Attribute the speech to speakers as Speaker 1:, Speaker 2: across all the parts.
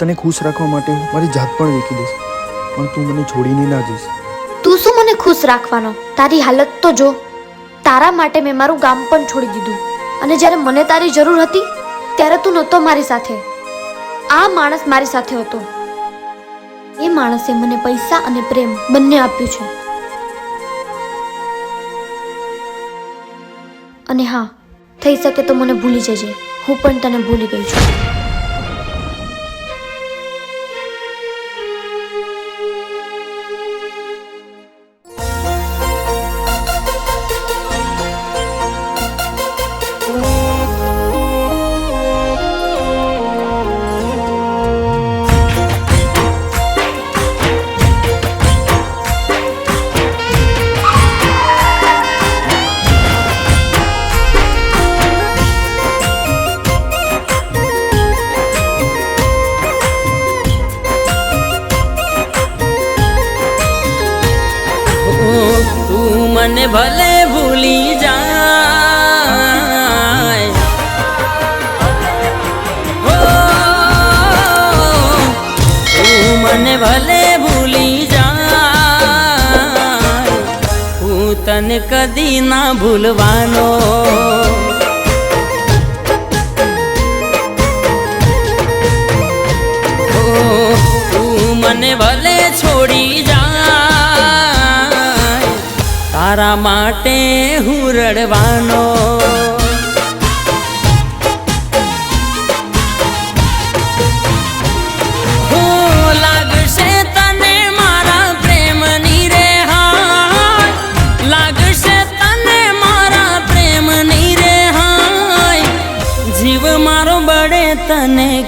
Speaker 1: તને ખુશ રાખવા માટે મારી જાત પણ વેચી દઈશ. પણ તું મને છોડીને ના જઈશ.
Speaker 2: તું શું મને ખુશ રાખવાનો? તારી હાલત તો જો. તારા માટે મેં મારું ગામ પણ છોડી દીધું. અને જ્યારે મને તારી જરૂર હતી, ત્યારે તું નહોતો મારી સાથે. આ માણસ મારી સાથે હતો. એ માણસે મને પૈસા અને પ્રેમ બંને આપ્યું છે. અને હા, થઈ શકે તો મને ભૂલી જજે. હું પણ તને ભૂલી ગઈ છું.
Speaker 3: ભલે ભૂલી જાય હું તને કદી ના ભૂલવાનો. મને ભલે છોડી જાય, તારા માટે હું રડવાનો.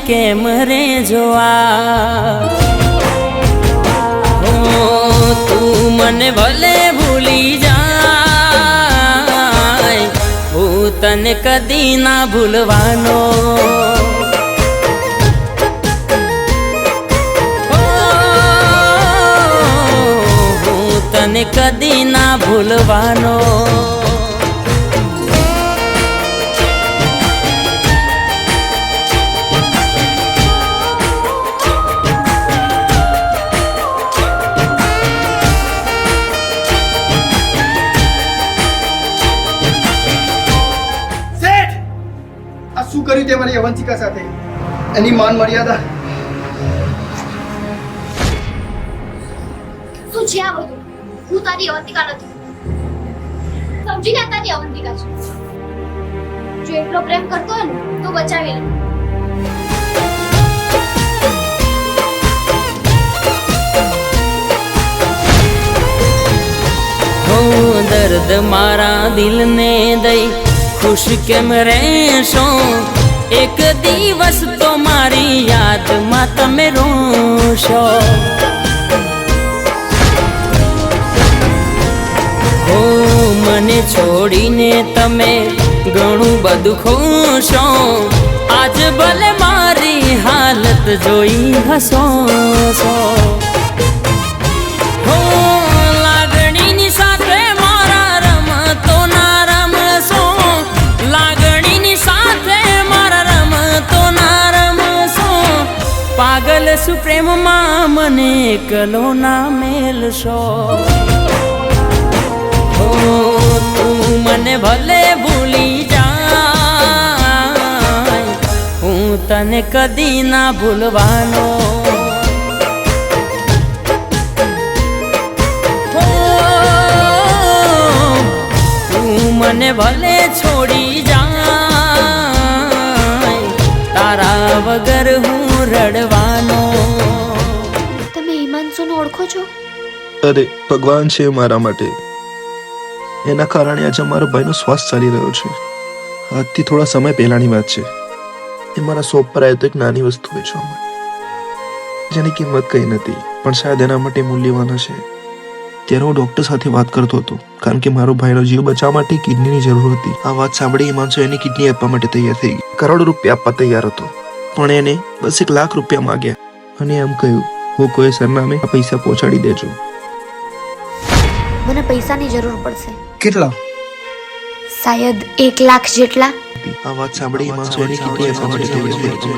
Speaker 3: કેમ રે જોવા? તું મને ભલે ભૂલી જાય, હું તને કદી ના ભૂલવાનો. તને કદી ના ભૂલવાનો.
Speaker 1: મારી અવંતિકા સાથે. એની માન મર્યાદા.
Speaker 2: શું છે આ બધું? હું તારી અવંતિકા નથી. સમજી લે તારી અવંતિકા છે. જો એટલો પ્રેમ કરતો હોય ને તો બચાવી લે.
Speaker 3: દર્દ મારા દિલને દઈ ખુશ કેમ રહેશો? એક દિવસ તો મારી યાદમાં તમે રોશો. હો, મને છોડીને તમે ઘણું બધું ખુશો. આજ ભલે મારી હાલત જોઈ હસો છો મને એકલો ના મેલશો હો તું મને ભલે ભૂલી જાય હું તને કદી ના ભૂલવાનો હો, તું મને ભલે છોડી
Speaker 2: હિમાંશુને ઓળખો છો?
Speaker 4: અરે, ભગવાન છે મારા માટે. એના કારણે આજે મારા ભાઈનો શ્વાસ ચાલી રહ્યો છે. આજથી થોડા સમય પહેલાની વાત છે. એ મારા શોપ પર આવ્યો તો એક નાની વસ્તુ વેચવા માટે. જેની કિંમત કઈ નથી, પણ શાયદ એના માટે મૂલ્યવાન હશે. ત્યારે હું ડોક્ટર સાથે વાત કરતો હતો, કારણ કે મારો ભાઈનો જીવ બચાવવા માટે કિડનીની જરૂર હતી. આ વાત સાંભળી હિમાંશુ એની કિડની આપવા માટે તૈયાર થઈ ગઈ. કરોડ રૂપિયા આપવા તૈયાર હતો. પણ એને બસ એક લાખ રૂપિયા માંગ્યા. અને એમ કહ્યું હું કોઈ સરનામે આ પૈસા પહોંચાડી દેજો.
Speaker 2: મને પૈસાની જરૂર પડશે.
Speaker 1: કેટલા?
Speaker 2: શાયદ એક લાખ જેટલા.
Speaker 4: આ વાત સાંભળી માં સોની કિટલીએ સમજ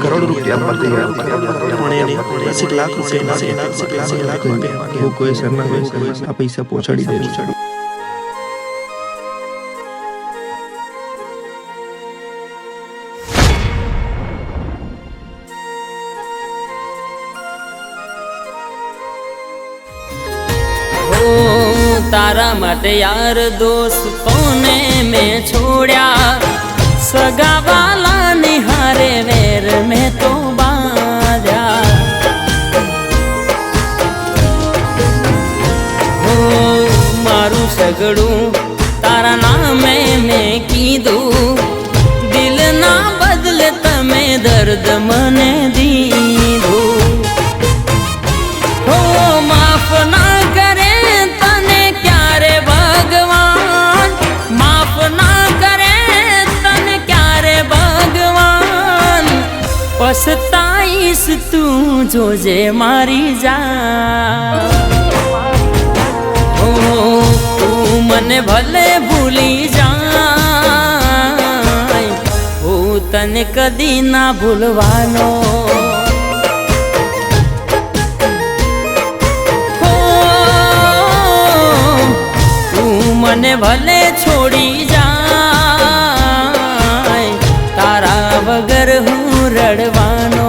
Speaker 4: કરોડ રૂપિયા પર તૈયાર પણ એને લાખ રૂપિયા લાખ રૂપિયા કોઈ સરનામે આ પૈસા પહોંચાડી દે
Speaker 3: માટે યાર દોસ્તોને મેં છોડ્યા? સગાવાલા નિહારે વેર મેં તો બાજા ઓ મારું સગડું તારા નામે મેં કીધું. દિલના બદલે તમે દર્દ મને દીધું પછતાઈશ તું જોજે મારી જા તું મને ભલે ભૂલી જા હું તને કદી ના ભૂલવાનો. મને ભલે છોડી વગર હું રડવાનો